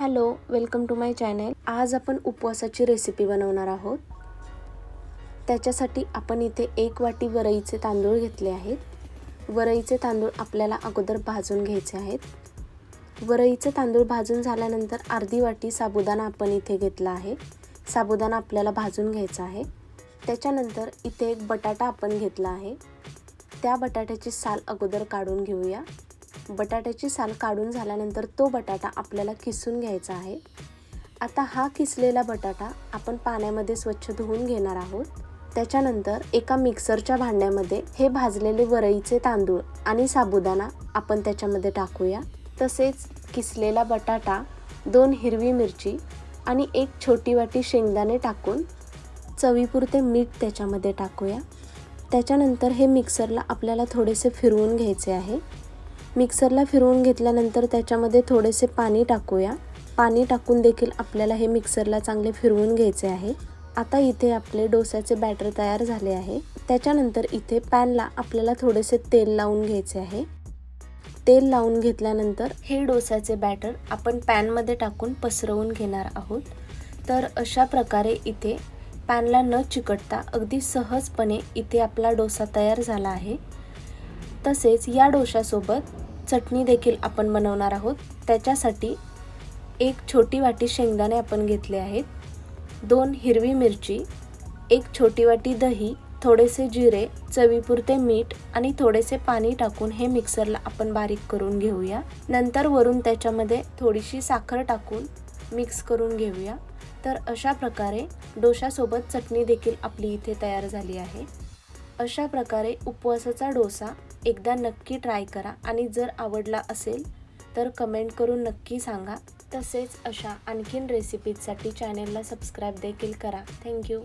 Hello welcome to my channel. आज आपण उपवासाची recipe बनवणार आहोत. त्याच्यासाठी आपण इथे एक वाटी वरईचे तांदूळ घेतले आहेत. वरईचे तांदूळ आपल्याला अगोदर भाजून घ्यायचे आहेत. वरईचे तांदूळ भाजून झाल्यानंतर अर्धी वाटी साबुदाणा आपण इथे घेतला आहे. साबुदाणा आपल्याला भाजून घ्यायचा आहे. त्याच्यानंतर इथे एक बटाटा आपण घेतला आहे. त्या बटाट्याची साल अगोदर काढून घेऊया. बटाट्याची साल काढून झाल्यानंतर तो बटाटा आपल्याला किसून घ्यायचा आहे. आता हा किसलेला बटाटा आपण पाण्यामध्ये स्वच्छ धुवून घेणार आहोत. त्याच्यानंतर एका मिक्सरच्या भांड्यामध्ये हे भाजलेले वरईचे तांदूळ आणि साबुदाणा आपण त्याच्यामध्ये टाकूया. तसेच किसलेला बटाटा दोन हिरवी मिरची आणि एक छोटी वाटी शेंगदाणे टाकून चवीपुरते मीठ त्याच्यामध्ये टाकूया. त्याच्यानंतर हे मिक्सरला आपल्याला थोडेसे फिरवून घ्यायचे आहे. मिक्सरला फिरवून घेतल्यानंतर त्याच्यामध्ये थोडेसे पाणी टाकूया. पाणी टाकून देखील आपल्याला हे मिक्सरला चांगले फिरवून घ्यायचे आहे. आता इथे आपले डोस्याचे बॅटर तयार झाले आहे. त्याच्यानंतर इथे पॅनला आपल्याला थोडेसे तेल लावून घ्यायचे आहे. तेल लावून घेतल्यानंतर हे डोस्याचे बॅटर आपण पॅनमध्ये टाकून पसरवून घेणार आहोत. तर अशा प्रकारे इथे पॅनला न चिकटता अगदी सहजपणे इथे आपला डोसा तयार झाला आहे. तसेच या डोशासोबत चटणी देखील आपण बनवणार आहोत. त्याच्यासाठी एक छोटी वाटी शेंगदाणे आपण घेतले आहेत. दोन हिरवी मिरची एक छोटी वाटी दही थोडेसे जिरे चवीपुरते मीठ आणि थोडेसे पाणी टाकून हे मिक्सरला आपण बारीक करून घेऊया. नंतर वरून त्याच्यामध्ये थोडीशी साखर टाकून मिक्स करून घेऊया. तर अशा प्रकारे डोशासोबत चटणी देखील आपली इथे तयार झाली आहे. अशा प्रकारे उपवासाचा डोसा एकदा नक्की ट्राय करा आणि जर आवडला असेल तर कमेंट करून नक्की सांगा. तसेच अशा आणखीन रेसिपीजसाठी चॅनेलला सबस्क्राईब देखील करा. थँक्यू